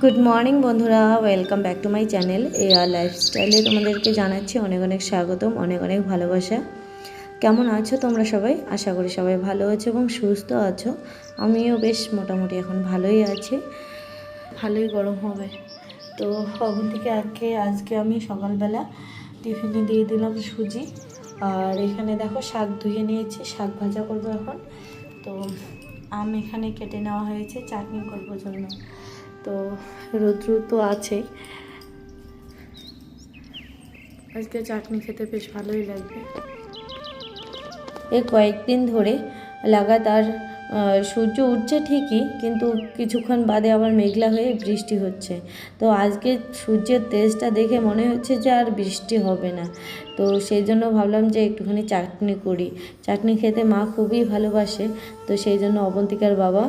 Good morning বন্ধুরা। Welcome back to my channel A R লাইফস্টাইলে তোমাদেরকে জানাচ্ছি অনেক অনেক স্বাগতম, অনেক অনেক ভালোবাসা। কেমন আছো তোমরা সবাই? আশা করি সবাই ভালো আছো এবং সুস্থ আছো। আমিও বেশ মোটামুটি এখন ভালোই আছি। ভালোই গরম হবে। তো কখন থেকে আজকে আজকে আমি সকালবেলা টিফিনে দিয়ে দিলাম সুজি। আর এখানে দেখো শাক ধুয়ে নিয়েছি, শাক ভাজা করব এখন। তো আম এখানে কেটে নেওয়া হয়েছে, চাটনি করব জন্য। তো রৌদ্র তো আছেই আজকে চাটনি খেতে বেশ ভালোই লাগবে। এই কয়েকদিন ধরে লাগাতার সূর্য উঠছে ঠিকই, কিন্তু কিছুক্ষণ বাদে আবার মেঘলা হয়ে বৃষ্টি হচ্ছে। তো আজকে সূর্যের তেজটা দেখে মনে হচ্ছে যে আর বৃষ্টি হবে না। তো সেই জন্য ভাবলাম যে একটুখানি চাটনি করি। চাটনি খেতে মা খুবই ভালোবাসে, তো সেই জন্য অবন্তিকার বাবা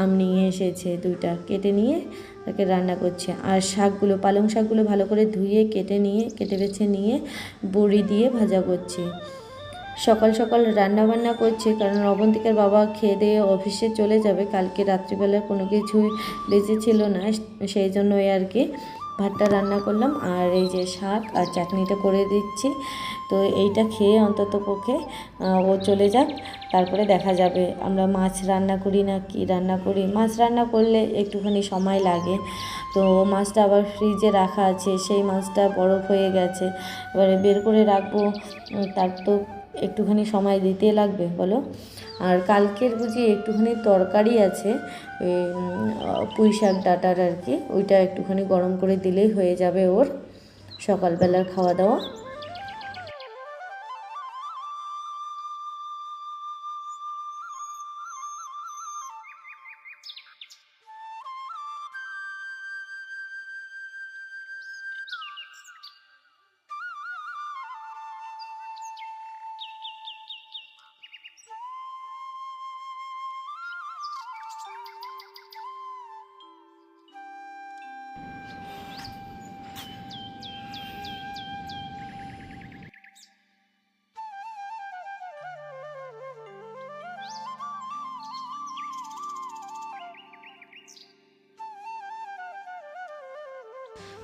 আম নিয়ে এসেছে দুইটা কেটে নিয়ে তাকে রান্না করছে। আর শাকগুলো, পালং শাকগুলো ভালো করে ধুয়ে, কেটে নিয়ে, কেটে বেছে নিয়ে বড়ি দিয়ে ভাজা করছি। সকাল সকাল রান্না বান্না করছে, কারণ অবন্তিকার বাবা খেয়ে দিয়ে অফিসে চলে যাবে। কালকে রাত্রিবেলা কোনো কিছুই বেঁচে ছিল না, সেই জন্যই আর কি ভাতটা রান্না করলাম আর এই যে শাক আর চাটনিটা করে দিচ্ছি। তো এইটা খেয়ে অন্তত পক্ষে ও চলে যাক, তারপরে দেখা যাবে আমরা মাছ রান্না করি না কি রান্না করি। মাছ রান্না করলে একটুখানি সময় লাগে। তো মাছটা আবার ফ্রিজে রাখা আছে, সেই মাছটা বরফ হয়ে গেছে। এবারে বের করে রাখব তার তো একটুখানি সময় দিতে লাগবে, বলো? আর কালকের বুঝি একটুখানি তরকারি আছে পুঁই শাক ডাটার আর কি, ওইটা একটুখানি গরম করে দিলেই হয়ে যাবে ওর সকালবেলার খাওয়া দাওয়া।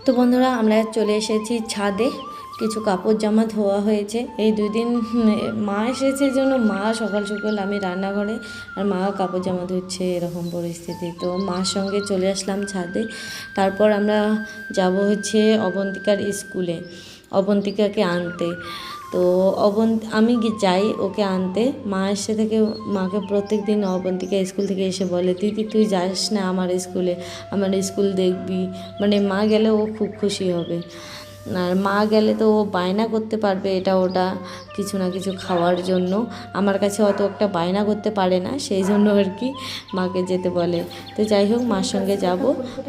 তো বন্ধুরা, আমরা চলে এসেছি ছাদে। কিছু কাপড় জামা ধোয়া হয়েছে। এই দুদিন মা এসেছে জন্য মা সকাল সকাল আমি রান্নাঘরে আর মা কাপড় জামা ধুচ্ছে এরকম পরিস্থিতি। তো মার সঙ্গে চলে আসলাম ছাদে। তারপর আমরা যাব হচ্ছে অবন্তিকার স্কুলে, অবন্তিকাকে আনতে। তো অবন, আমি যাই ওকে আনতে। মা এসে থেকে, মাকে প্রত্যেক দিন অবন্তিকা স্কুল থেকে এসে বলে, দিদি, তুই যাস না আমার স্কুলে, আমার স্কুল দেখবি। মানে মা গেলে ও খুব খুশি হবে। আর মা গেলে তো ও বায়না করতে পারবে এটা ওটা, কিছু না কিছু খাওয়ার জন্য। আমার কাছে অত একটা বায়না করতে পারে না, সেই জন্য আর কি মাকে যেতে বলে। তো যাই হোক, মার সঙ্গে যাব।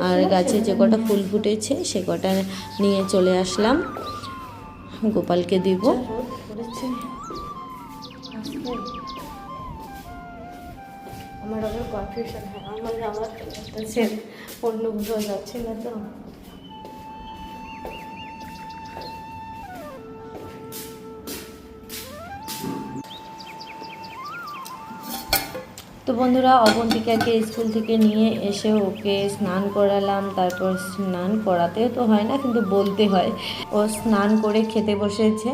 আর গাছে যে কটা ফুল ফুটেছে, সে কটা নিয়ে চলে আসলাম। গোপালকে দিব আমার আবার কনফিউশন হয় আমার আমার অন্যগুলো যাচ্ছে না তো তো বন্ধুরা, অবন্তিকাকে স্কুল থেকে নিয়ে এসে ওকে স্নান করালাম। তারপর স্নান করাতেও তো হয় না, কিন্তু বলতে হয়। ও স্নান করে খেতে বসেছে।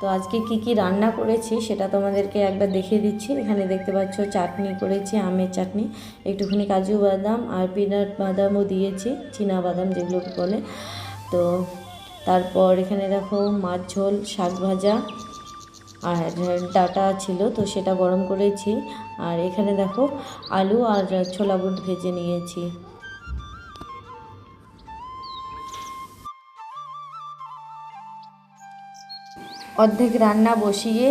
তো আজকে কি কি রান্না করেছি সেটা তোমাদেরকে একবার দেখিয়ে দিচ্ছি। এখানে দেখতে পাচ্ছ, চাটনি করেছি, আমের চাটনি, একটুখানি কাজু বাদাম আর পিনাট বাদামও দিয়েছি, চীনা বাদাম যেগুলো বলে। তো তারপর এখানে দেখো, মাছ ঝোল, শাক ভাজা আর ডাটা ছিল তো সেটা গরম করেছি। আর এখানে দেখো আলু আর ছোলা বুট ভেজে নিয়েছি। অর্ধেক রান্না বসিয়ে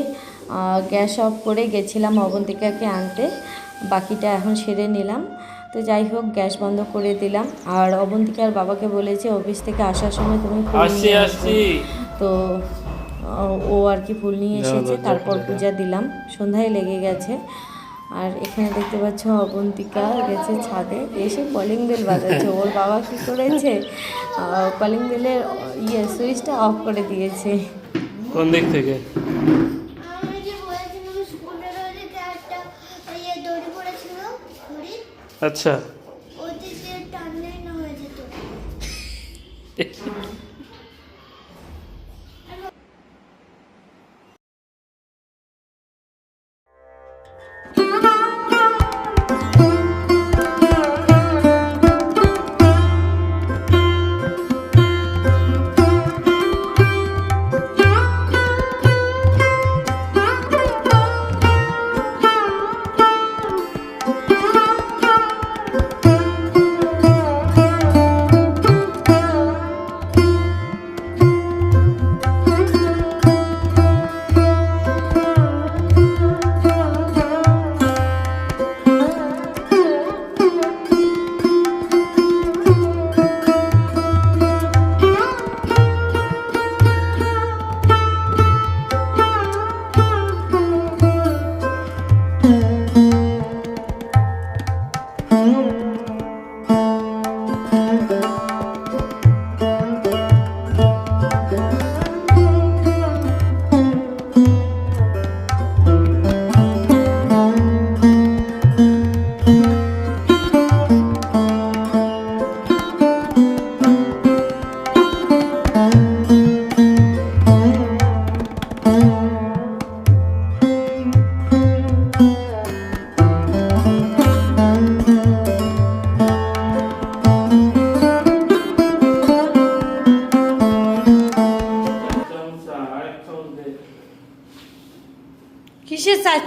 গ্যাস অফ করে গেছিলাম অবন্তিকাকে আনতে। বাকিটা এখন সেরে নিলাম। তো যাই হোক গ্যাস বন্ধ করে দিলাম। আর অবন্তিকার বাবাকে বলেছি অফিস থেকে আসার সময় তুমি। তো ও আর কি ফুল নিয়ে এসেছে তারপর পূজা দিলাম। সন্ধ্যায় লেগে গেছে। আর এখানে দেখতে পাচ্ছ অবন্তিকা গেছে ছাদে। এসে কলিং বেল বাজাচ্ছে। ওর বাবা কি করেছে? কলিং বেলের ইয়ে সুইচটা অফ করে দিয়েছে। কোন দিক থেকে? আমি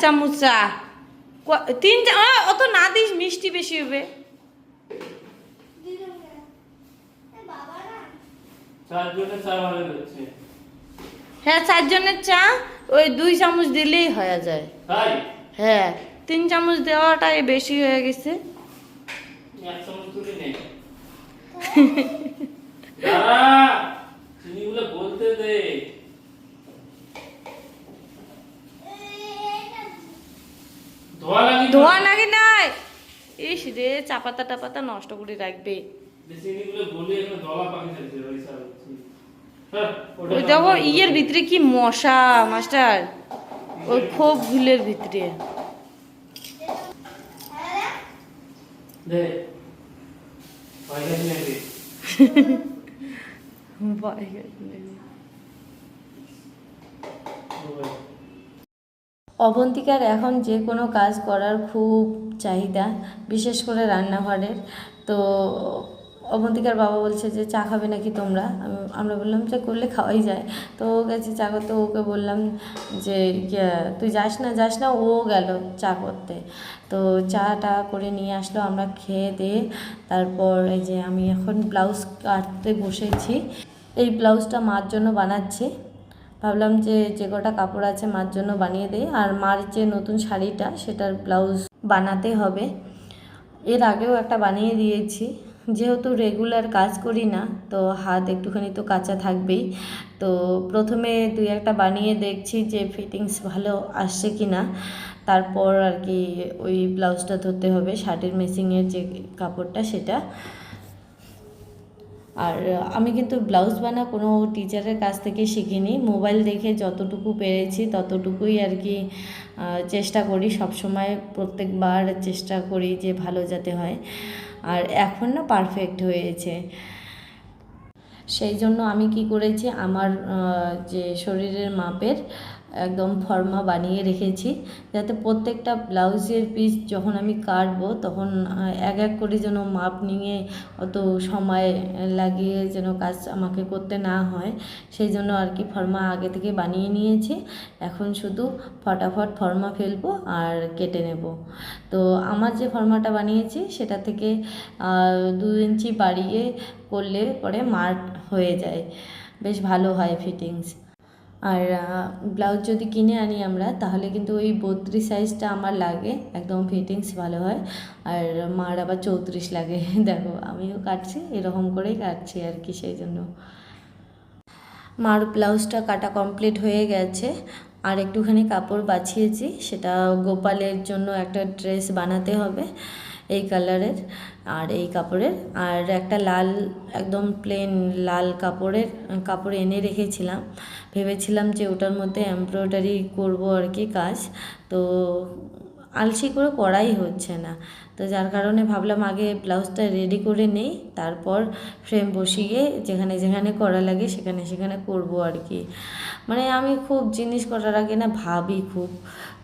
চামচ। চা তিন অত না দিস মিষ্টি বেশি হবে। হ্যাঁ চারজনের চা ওই দুই চামচ দিলেই হয়ে যায়। হ্যাঁ তিন চামচ দেওয়াটাই বেশি হয়ে গেছে। এক চামচ তুলি নে দাঁড়া চিনিগুলো বলতে দে ধোয়া লাগি না? ধোয়া নাকি নাই ইস রে চা পাতা টাপাতা নষ্ট করে রাখবে। ওই হ্যাঁ, ওই দেখো ইয়ের ভিতরে কি মশা মাস্টার? ওই খোপ গুলের ভিতরে। ভয়। অবন্তিকার এখন যে কোনো কাজ করার খুব চাহিদা, বিশেষ করে রান্নাঘরের। তো অবন্তিকার বাবা বলছে যে, চা খাবে নাকি তোমরা? আমরা বললাম যে, করলে খাওয়াই যায়। তো ও গেছে চা করতে, ওকে বললাম যে তুই যাস না যাস না। ও গেল চা করতে। তো চাটা করে নিয়ে আসলো, আমরা খেয়ে দিয়ে তারপর এই যে আমি এখন ব্লাউজ কাটতে বসেছি। এই ব্লাউজটা মার জন্য বানাচ্ছি। ভাবলাম যে যে কটা কাপড় আছে মার জন্য বানিয়ে দেই। আর মার যে নতুন শাড়িটা, সেটার ব্লাউজ বানাতে হবে। এর আগেও একটা বানিয়ে দিয়েছি। যেহেতু রেগুলার কাজ করি না, তো হাত একটুখানি তো কাঁচা থাকবেই। তো প্রথমে দুই একটা বানিয়ে দেখছি যে ফিটিংস ভালো আসছে কি না তারপর আর কি ওই ব্লাউজটা ধরতে হবে, শার্টের মেশিংয়ের যে কাপড়টা, সেটা। আর আমি কিন্তু ব্লাউজ বানা কোনো টিচারের কাছ থেকে শিখিনি। মোবাইল দেখে যতটুকু পেরেছি ততটুকুই আর কি চেষ্টা করি। সবসময় প্রত্যেকবার চেষ্টা করি যে ভালো যাতে হয়। আর এখন না পারফেক্ট হয়েছে। সেই জন্য আমি কি করেছি, আমার যে শরীরের মাপের একদম ফর্মা বানিয়ে রেখেছি। যাতে প্রত্যেকটা ব্লাউজের পিস যখন আমি কাটবো, তখন এক এক করে যেন মাপ নিয়ে অত সময় লাগিয়ে যেন কাজ আমাকে করতে না হয়, সেই জন্য আর কি ফর্মা আগে থেকে বানিয়ে নিয়েছি। এখন শুধু ফটাফট ফর্মা ফেলব আর কেটে নেব। তো আমার যে ফর্মাটা বানিয়েছি, সেটা থেকে দু ইঞ্চি বাড়িয়ে করলে পরে মার্ক হয়ে যায়। বেশ ভালো হয় ফিটিংস। আর ব্লাউজ যদি কিনে আনি আমরা, তাহলে কিন্তু ওই বত্রিশ সাইজটা আমার লাগে, একদম ফিটিংস ভালো হয়। আর মার আবার চৌত্রিশ লাগে, দেখো আমিও কাটছি, এরকম করেই কাটছি আর কি সেই জন্য। মার ব্লাউজটা কাটা কমপ্লিট হয়ে গেছে, আর একটুখানি কাপড় বাছিয়েছি, সেটা গোপালের জন্য একটা ড্রেস বানাতে হবে। এই কালারের আর এই কাপড়ের। আর একটা লাল, একদম প্লেন লাল কাপড়ের কাপড় এনে রেখেছিলাম। ভেবেছিলাম যে ওটার মধ্যে এমব্রয়ডারি করব আর কি কাজ। তো আলসি করে করাই হচ্ছে না। তো যার কারণে ভাবলাম আগে ব্লাউজটা রেডি করে নেই, তারপর ফ্রেম বসিয়ে যেখানে যেখানে করা লাগে সেখানে সেখানে করব আর কি। মানে আমি খুব জিনিস করার আগে না ভাবি খুব।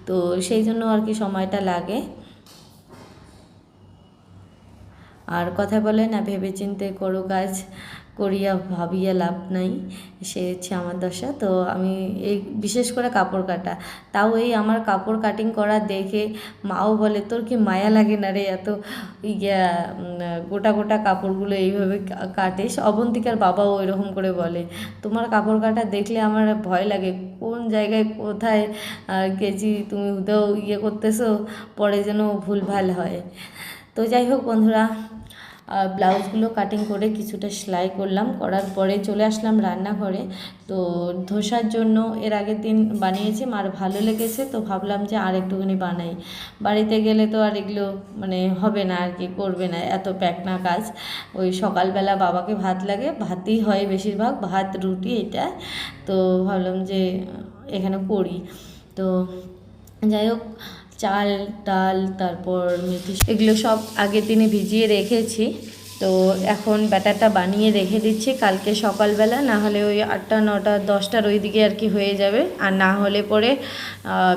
তো সেই জন্য আর কি সময়টা লাগে। আর কথা বলে, না ভেবে চিন্তে করো কাজ করিয়া ভাবিয়া লাভ নাই। সে হচ্ছে আমার দশা। তো আমি এই বিশেষ করে কাপড় কাটা। তাও এই আমার কাপড় কাটিং করা দেখে মাও বলে, তোর কি মায়া লাগে না রে এত ইয়া গোটা গোটা কাপড়গুলো এইভাবে কাটিস? অবন্তিকার বাবাও ওইরকম করে বলে, তোমার কাপড় কাটা দেখলে আমার ভয় লাগে। কোন জায়গায়, কোথায় গেছি, তুমি উদাও ইয়ে করতেছো, পরে যেন ভুলভাল হয়। তো যাই হোক বন্ধুরা ব্লাউজগুলো কাটিং করে কিছুটা সেলাই করলাম। করার পরে চলে আসলাম রান্নাঘরে। তো ধোসার জন্য এর আগের দিন বানিয়েছি, মার ভালো লেগেছে, তো ভাবলাম যে আর একটুখানি বানাই। বাড়িতে গেলে তো আর এগুলো মানে হবে না আর কি, করবে না, এত প্যাকনা কাজ। ওই সকালবেলা বাবাকে ভাত লাগে, ভাতই হয় বেশিরভাগ, ভাত, রুটি এটা। তো ভাবলাম যে এখানে করি। তো যাই হোক চাল, ডাল, তারপর মেথি এগুলো সব আগের দিনে ভিজিয়ে রেখেছি। তো এখন ব্যাটারটা বানিয়ে রেখে দিচ্ছি কালকে সকালবেলা, না হলে ওই আটটা, নটা, দশটার ওই দিকে আর কি হয়ে যাবে। আর না হলে পরে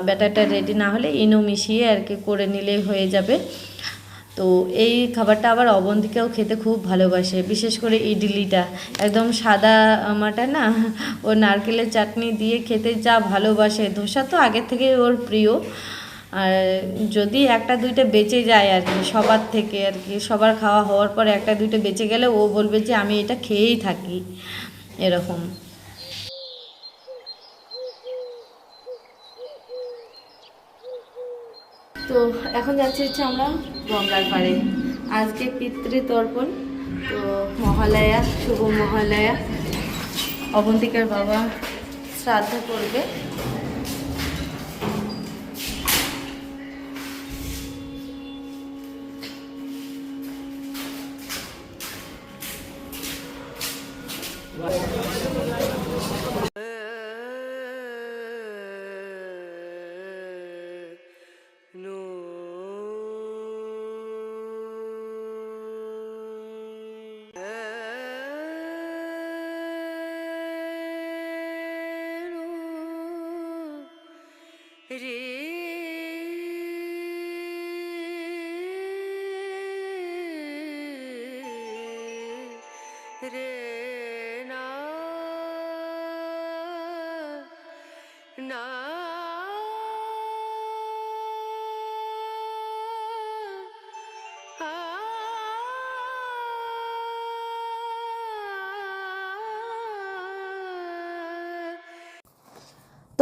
ব্যাটারটা রেডি না হলে ইনো মিশিয়ে আর কি করে নিলেই হয়ে যাবে। তো এই খাবারটা আবার অবন্তিকাও খেতে খুব ভালোবাসে, বিশেষ করে ইডলিটা। একদম সাদা মাটা না, ও নারকেলের চাটনি দিয়ে খেতে যা ভালোবাসে। ধোসা তো আগের থেকে ওর প্রিয়। আর যদি একটা, দুইটা বেঁচে যায় আর কি, সবার থেকে আর কি, সবার খাওয়া হওয়ার পর একটা, দুইটা বেঁচে গেলে ও বলবে যে আমি এটা খেয়েই থাকি, এরকম। তো এখন যাচ্ছি হচ্ছে আমরা গঙ্গার পাড়ে। আজকে পিতৃতর্পণ, তো মহালয়া, শুভ মহালয়া। অবন্তিকার বাবা শ্রাদ্ধ করবে।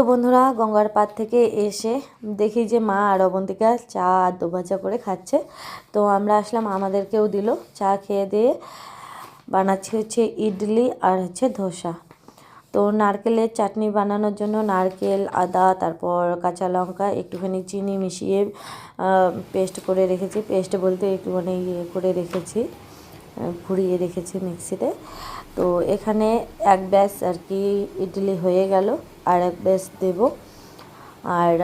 তো বন্ধুরা গঙ্গার পাড় থেকে এসে দেখি যে মা আর অবন্তিকা চা আর দোভাজা করে খাচ্ছে। তো আমরা আসলাম, আমাদেরকেও দিল চা খেয়ে দিয়ে বানাচ্ছি হচ্ছে ইডলি আর হচ্ছে ধোসা। তো নারকেলের চাটনি বানানোর জন্য নারকেল, আদা, তারপর কাঁচা লঙ্কা, একটুখানি চিনি মিশিয়ে পেস্ট করে রেখেছি। পেস্ট বলতে একটুখানি ইয়ে করে রেখেছি ঘুরিয়ে রেখেছি মিক্সিতে। তো এখানে এক ব্যাস আর কি ইডলি হয়ে গেল, আর এক ব্যাস দেব। আর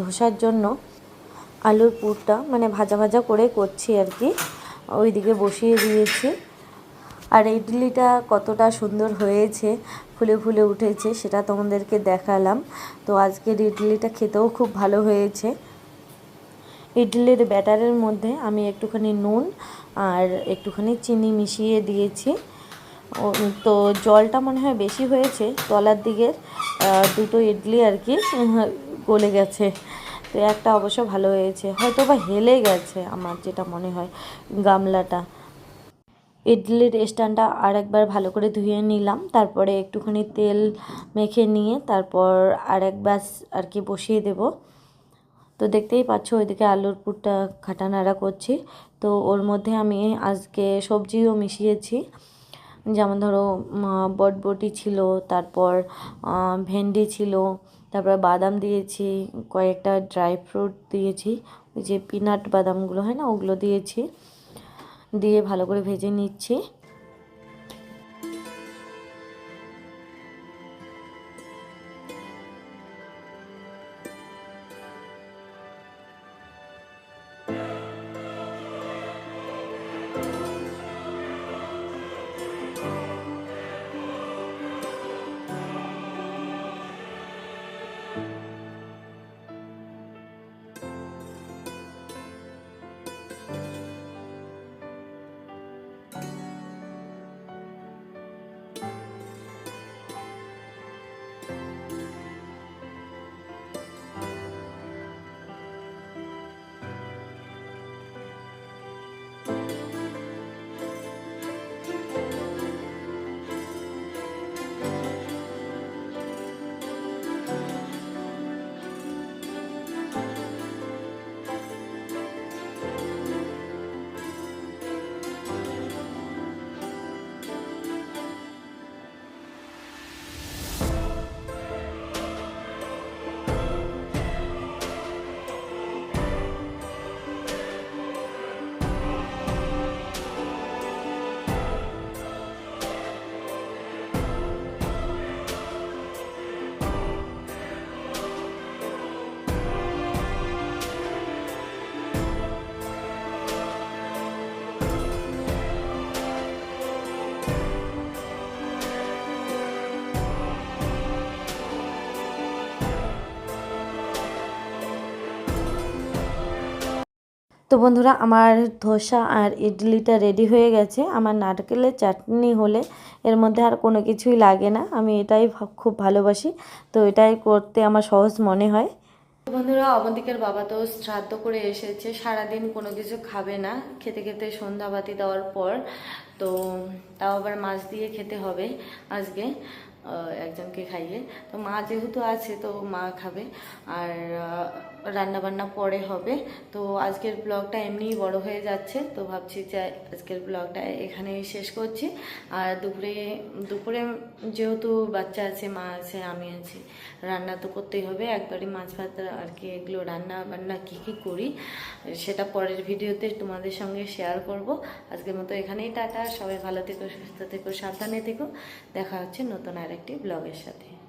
ধোসার জন্য আলুর পুরটা মানে ভাজা ভাজা করে করছি আর কি। ওইদিকে বসিয়ে দিয়েছি। আর ইডলিটা কতটা সুন্দর হয়েছে, ফুলে ফুলে উঠেছে সেটা তোমাদেরকে দেখালাম। তো আজকের ইডলিটা খেতেও খুব ভালো হয়েছে। ইডলির ব্যাটারের মধ্যে আমি একটুখানি নুন আর একটুখানি চিনি মিশিয়ে দিয়েছি। তো জলটা মনে হয় বেশি হয়েছে, তলার দিকের দুটো ইডলি আর কি গলে গেছে। তো একটা অবশ্য ভালো হয়েছে হয়তো বা হেলে গেছে আমার যেটা মনে হয় গামলাটা। ইডলির স্ট্যান্ডটা আর একবার ভালো করে ধুয়ে নিলাম, তারপরে একটুখানি তেল মেখে নিয়ে তারপর আর এক ব্যাস আর কি বসিয়ে দেব। তো দেখতেই পাচ্ছ ওইদিকে আলুর পুরটা খাটা নাড়া করছি। তো ওর মধ্যে আমি আজকে সবজিও মিশিয়েছি। যেমন ধরো বটবটি ছিল, তারপর ভেন্ডি ছিল, তারপর বাদাম দিয়েছি, কয়েকটা ড্রাই ফ্রুট দিয়েছি, ওই যে পিনাট বাদামগুলো, হয় না? ওগুলো দিয়েছি, দিয়ে ভালো করে ভেজে নিচ্ছি। তো বন্ধুরা, আমার ধোসা আর ইডলিটা রেডি হয়ে গেছে। আমার নারকেলের চাটনি হলে এর মধ্যে আর কোনো কিছুই লাগে না। আমি এটাই খুব ভালোবাসি। তো এটাই করতে আমার সহজ মনে হয়। বন্ধুরা অবন্তিকের বাবা তো শ্রাদ্ধ করে এসেছে। সারাদিন কোনো কিছু খাবে না। খেতে খেতে সন্ধ্যাবাতি দেওয়ার পর, তো তাও আবার মাছ দিয়ে খেতে হবে আজকে একজনকে খাইয়ে। তো মা যেহেতু আছে, তো মা খাবে। আর রান্না বান্না পরে হবে। তো আজকের ব্লগটা এমনিই বড় হয়ে যাচ্ছে, তো ভাবছি যে আজকের ব্লগটা এখানেই শেষ করছি। আর দুপুরে দুপুরে যেহেতু বাচ্চা আছে, মা আছে, আমি আছি, রান্না তো করতেই হবে। একবারই মাছ ভাত আর কি, এগুলো রান্না বান্না কী কী করি, সেটা পরের ভিডিওতে তোমাদের সঙ্গে শেয়ার করব। আজকের মতো এখানেই টাটা। সবাই ভালো থেকো, সুস্থ থেকো, সাবধানে থেকো। দেখা হচ্ছে নতুন আরেকটি ব্লগের সাথে।